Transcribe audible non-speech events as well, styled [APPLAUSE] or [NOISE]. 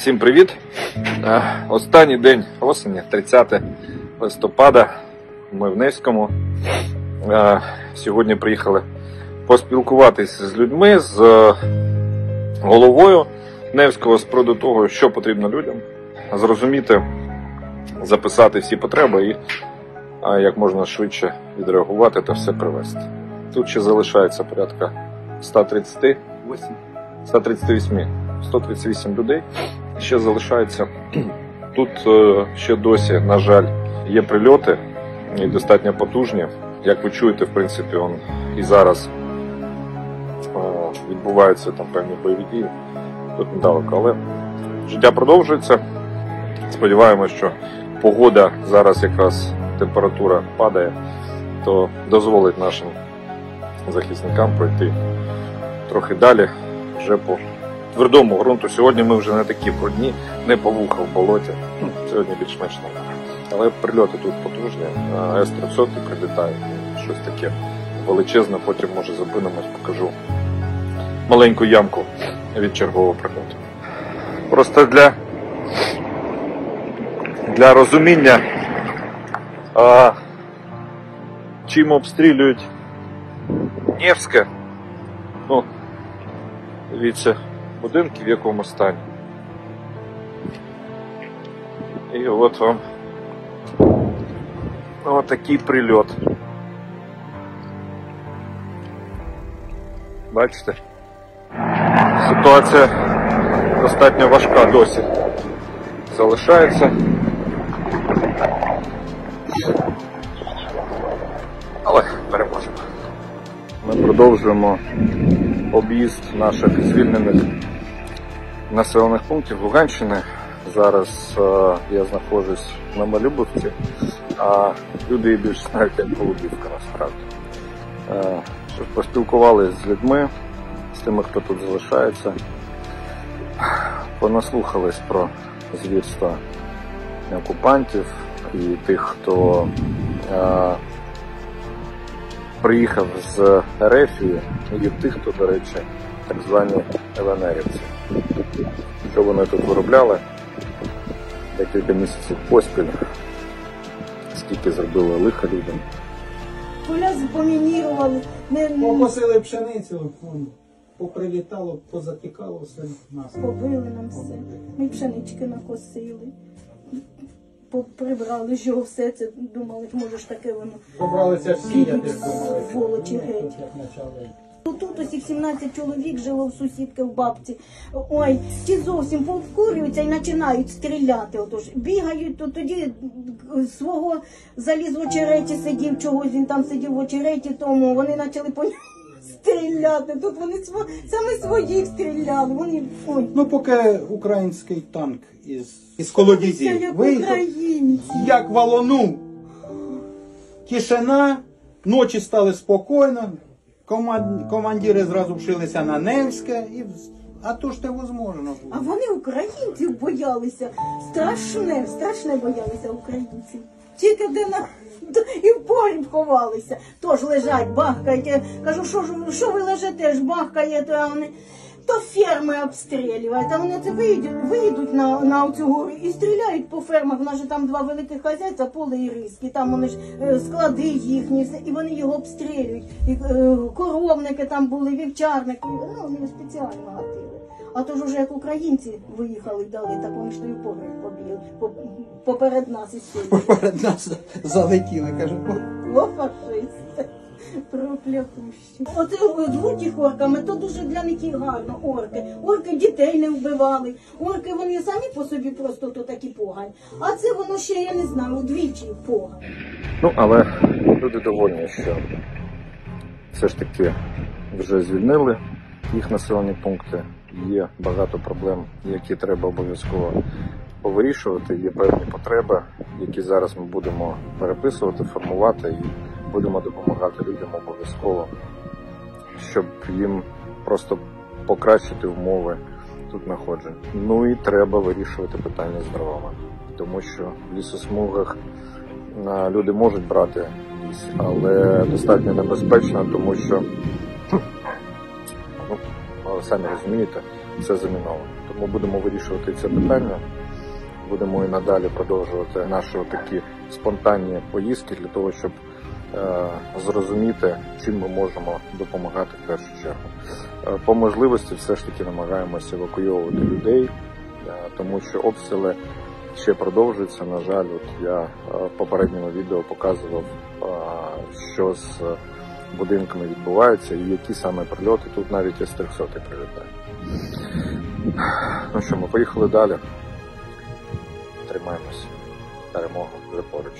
Всім привіт! Е, Останній день осені, 30 листопада. Ми в Невському. Е, Сьогодні приїхали поспілкуватися з людьми, з е, головою Невського з приводу того, що потрібно людям, зрозуміти, записати всі потреби і як можна швидше відреагувати та все привести. Тут ще залишається порядка 130 138 138 людей. Ще залишається. [CLEARS THROAT] Тут е, ще досі, на жаль, є прильоти і достатньо потужні. Як ви чуєте, в принципі, он і зараз е, відбуваються там певні бойові дії. Тут недалеко, але життя продовжується. Сподіваємось, що погода зараз якраз температура падає, то дозволить нашим захисникам пройти трохи далі вже по твердому ґрунту. Сьогодні ми вже не такі брудні, не по вуха в болоті. Ну, Сьогодні більш-менш нормально. Але прильоти тут потужні. С-300 прилітають, щось таке величезне, потім може зупинимось, покажу маленьку ямку від чергового прильоту. Просто для, для розуміння, а, чим обстрілюють Невське, ну, дивіться, будинки в якому стані. І от вам отакий прильот. Бачите? Ситуація достатньо важка досі. Залишається. Але. Ми продовжуємо об'їзд наших звільнених населених пунктів Луганщини. Зараз е, я знаходжусь на Малюбовці, а люди більш знають як Голубівка насправді. Е, поспілкувалися з людьми, з тими, хто тут залишається, понаслухались про звірства окупантів і тих, хто е, приїхав з Ерефії, і тих, хто, до речі, так звані ЛНРівці. Що вони тут виробляли декілька місяців поспіль, скільки зробили лиха людям. Поля запомінірували, не, не Покосили пшеницю, поприлітало, позатікало все нас. побили нам все. Ми пшенички накосили, прибрали ж його все це, думали, може ж таке воно. Побралися всі, я теж. Сволочі геть. Почали. Тут усіх 17 чоловік жило в сусідки в бабці. Ой, ті зовсім повкурюються і починають стріляти. Отож бігають, то тоді свого заліз в очереті сидів, чогось він там сидів в очереті, тому вони почали по ньому стріляти. Тут вони сво- саме своїх стріляли. Вони ой, Ну, поки український танк із, із колодязів як виїхав, як валонув. Тишина, ночі стали спокійно, команд, командири зразу вшилися на Невське, і, а то ж невозможно А було. вони українців боялися. Страшне, страшне боялися українців. Тільки де на і в погріб ховалися. Тож лежать, бахкають. Кажу, що ж що ви лежите, ж бахкаєте, а вони. То ферми обстрілюють, а вони це виїдуть, виїдуть на, на цю гору і стріляють по фермах. У нас же там два великих хазяйства, поле і риски. Там вони ж е, склади їхні, і вони його обстрілюють. І е, коровники там були, вівчарники. Ну, вони спеціально гатили. А то ж уже як українці виїхали дали, так вони ж той погреб побігли поперед нас і сьогодні. Перед нас залетіли, кажуть, «О, фашисти. Проклятущі. Оце звуть їх орками, то дуже для них і гарно орки. Орки дітей не вбивали. Орки вони самі по собі просто то такі погані. А це воно ще, я не знаю, удвічі погані. Ну, але люди довольні, що все ж таки вже звільнили їх населені пункти. Є багато проблем, які треба обов'язково повирішувати. Є певні потреби, які зараз ми будемо переписувати, формувати і будемо допомагати людям обов'язково, щоб їм просто покращити умови тут знаходження. Ну і треба вирішувати питання з тому що в лісосмугах люди можуть брати ліс, але достатньо небезпечно, тому що [CLEARS THROAT] самі розумієте, це заміновано. Тому будемо вирішувати це питання. Будемо і надалі продовжувати наші такі спонтанні поїздки для того, щоб е, зрозуміти, чим ми можемо допомагати в першу чергу. Е, по можливості все ж таки намагаємося евакуйовувати людей, е, тому що обстріли ще продовжуються. На жаль, от я е, в попередньому відео показував, е, що з будинками відбуваються і які саме прильоти. Тут навіть С-300 прилітає. Ну що, ми поїхали далі. Тримаємось. Перемога вже поруч.